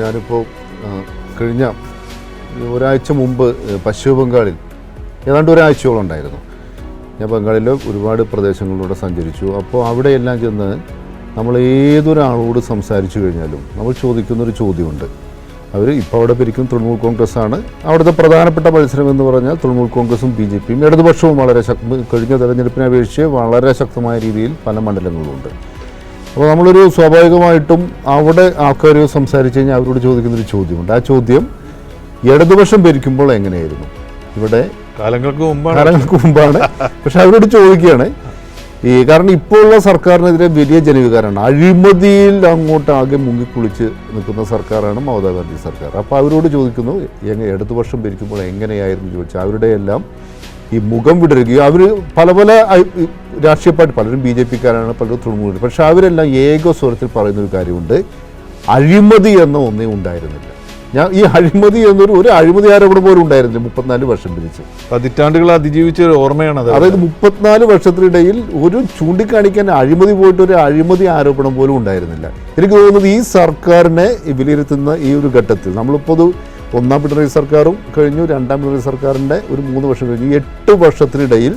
ഞാനിപ്പോൾ കഴിഞ്ഞ ഒരാഴ്ച മുമ്പ് പശ്ചിമ ബംഗാളിൽ ഏതാണ്ട് ഒരാഴ്ചയോളം ഉണ്ടായിരുന്നു ഞാൻ ബംഗാളിലെ ഒരുപാട് പ്രദേശങ്ങളിലൂടെ സഞ്ചരിച്ചു. അപ്പോൾ അവിടെയെല്ലാം ചെന്ന് നമ്മൾ ഏതൊരാളോട് സംസാരിച്ചു കഴിഞ്ഞാലും നമ്മൾ ചോദിക്കുന്നൊരു ചോദ്യമുണ്ട്. അവർ ഇപ്പോൾ അവിടെ പിരിക്കും തൃണമൂൽ കോൺഗ്രസ് ആണ് അവിടുത്തെ പ്രധാനപ്പെട്ട മത്സരം എന്ന് പറഞ്ഞാൽ തൃണമൂൽ കോൺഗ്രസും ബി ജെ പിയും. ഇടതുപക്ഷവും വളരെ ശക്തി കഴിഞ്ഞ തെരഞ്ഞെടുപ്പിനെ അപേക്ഷിച്ച് വളരെ ശക്തമായ രീതിയിൽ പല മണ്ഡലങ്ങളുമുണ്ട് അപ്പോൾ നമ്മളൊരു സ്വാഭാവികമായിട്ടും അവിടെ ആൾക്കാർ സംസാരിച്ച് കഴിഞ്ഞാൽ അവരോട് ചോദിക്കുന്നൊരു ചോദ്യമുണ്ട്. ആ ചോദ്യം ഇടതുപക്ഷം ഭരിക്കുമ്പോൾ എങ്ങനെയായിരുന്നു? ഇവിടെ കാലങ്ങൾക്ക് മുമ്പാണ്. കാലങ്ങൾക്ക് മുമ്പാണ്. പക്ഷെ അവരോട് ചോദിക്കുകയാണ്. ഈ കാരണം ഇപ്പോൾ ഉള്ള സർക്കാരിനെതിരെ വലിയ ജനവികാരമാണ്. അഴിമതിയിൽ അങ്ങോട്ട് ആകെ മുങ്ങിക്കുളിച്ച് നിൽക്കുന്ന സർക്കാരാണ് മമതാ ഗാന്ധി സർക്കാർ. അപ്പോൾ അവരോട് ചോദിക്കുന്നു എങ്ങനെ ഇടതുപക്ഷം ഭരിക്കുമ്പോൾ എങ്ങനെയായിരുന്നു ചോദിച്ചാൽ അവരുടെ എല്ലാം ഈ മുഖം വിടരുകയും അവർ പല പല രാഷ്ട്രീയ പാർട്ടി പലരും ബി ജെ പിക്കാരാണ് പലരും തൃണമൂൽ പക്ഷേ അവരെല്ലാം ഏക സ്വരത്തിൽ പറയുന്ന ഒരു കാര്യമുണ്ട് അഴിമതി എന്ന ഒന്നേ ഉണ്ടായിരുന്നില്ല. ഞാൻ ഈ അഴിമതി എന്നൊരു ഒരു അഴിമതി ആരോപണം പോലും ഉണ്ടായിരുന്നില്ല മുപ്പത്തിനാല് വർഷം പിരിച്ച്. പതിറ്റാണ്ടുകൾ അതിജീവിച്ച ഒരു ഓർമ്മയാണ് അത്. അതായത് മുപ്പത്തിനാല് വർഷത്തിനിടയിൽ ഒരു ചൂണ്ടിക്കാണിക്കാൻ അഴിമതി പോയിട്ട് ഒരു അഴിമതി ആരോപണം പോലും ഉണ്ടായിരുന്നില്ല. എനിക്ക് തോന്നുന്നത് ഈ സർക്കാരിനെ വിലയിരുത്തുന്ന ഈ ഒരു ഘട്ടത്തിൽ നമ്മളിപ്പോൾ ഒന്നാം പിണറായി സർക്കാരും കഴിഞ്ഞു രണ്ടാം പിണറായി സർക്കാരിന്റെ ഒരു മൂന്ന് വർഷം കഴിഞ്ഞു. എട്ട് വർഷത്തിനിടയിൽ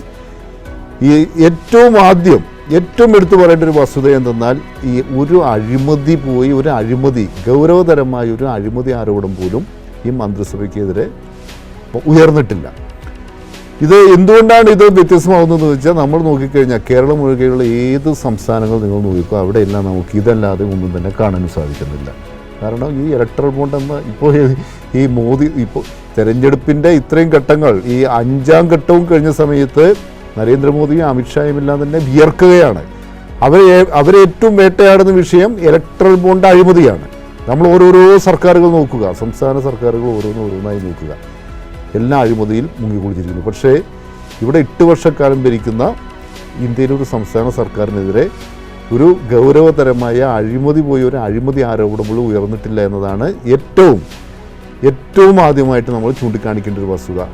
ഈ ഏറ്റവും ആദ്യം ഏറ്റവും എടുത്തു പറയേണ്ട ഒരു വസ്തുത എന്തെന്നാൽ ഈ ഒരു അഴിമതി പോയി ഒരു അഴിമതി ഗൗരവതരമായ ഒരു അഴിമതി ആരോപണം പോലും ഈ മന്ത്രിസഭയ്ക്കെതിരെ ഉയർന്നിട്ടില്ല. ഇത് എന്തുകൊണ്ടാണ് ഇത് വ്യത്യസ്തമാകുന്നതെന്ന് വെച്ചാൽ നമ്മൾ നോക്കിക്കഴിഞ്ഞാൽ കേരളം ഒഴികെയുള്ള ഏത് സംസ്ഥാനങ്ങൾ നിങ്ങൾ നോക്കിക്കോ അവിടെയെല്ലാം നമുക്ക് ഇതല്ലാതെ ഒന്നും തന്നെ കാണാനും സാധിക്കുന്നില്ല. കാരണം ഈ ഇലക്ട്രൽ ബോണ്ട് എന്ന ഇപ്പോൾ ഈ മോദി ഇപ്പോൾ തെരഞ്ഞെടുപ്പിന്റെ ഇത്രയും ഘട്ടങ്ങൾ ഈ അഞ്ചാം ഘട്ടവും കഴിഞ്ഞ സമയത്ത് നരേന്ദ്രമോദിയും അമിത്ഷായും എല്ലാം തന്നെ വിയർക്കുകയാണ്. അവരെ അവരെ ഏറ്റവും വേട്ടയാടുന്ന വിഷയം ഇലക്ട്രൽ ബോണ്ട് അഴിമതിയാണ്. നമ്മൾ ഓരോരോ സർക്കാരുകൾ നോക്കുക. സംസ്ഥാന സർക്കാരുകൾ ഓരോന്ന് ഓരോന്നായി നോക്കുക. എല്ലാ അഴിമതിയിൽ മുങ്ങിക്കൊളിച്ചിരിക്കുന്നു പക്ഷേ ഇവിടെ എട്ട് വർഷക്കാലം ഭരിക്കുന്ന ഇന്ത്യയിലെ ഒരു സംസ്ഥാന സർക്കാരിനെതിരെ ഒരു ഗൗരവതരമായ അഴിമതി പോയി ഒരു അഴിമതി ആരോപണം ഉയർന്നിട്ടില്ല എന്നതാണ് ഏറ്റവും ഏറ്റവും ആദ്യമായിട്ട് നമ്മൾ ചൂണ്ടിക്കാണിക്കേണ്ട ഒരു വസ്തുത.